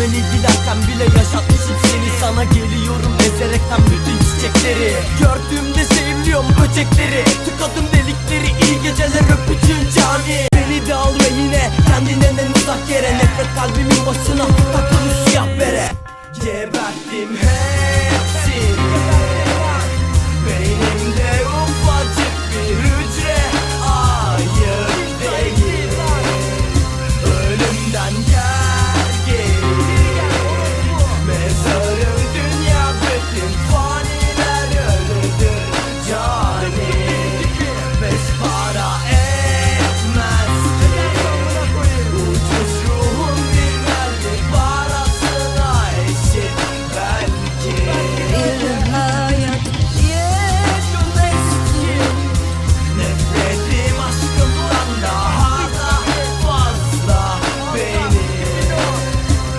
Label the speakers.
Speaker 1: Hemen ilgilerken bile yaşatmışım seni. Sana geliyorum ezerekten bütün çiçekleri. Gördüğümde sevliyorum böcekleri. Tıkadım delikleri iyi geceler öpücüğün cani Beni de al ve yine kendinden en uzak yere. Nefret kalbimin başına takılmış siyah bere. Geberdim hey.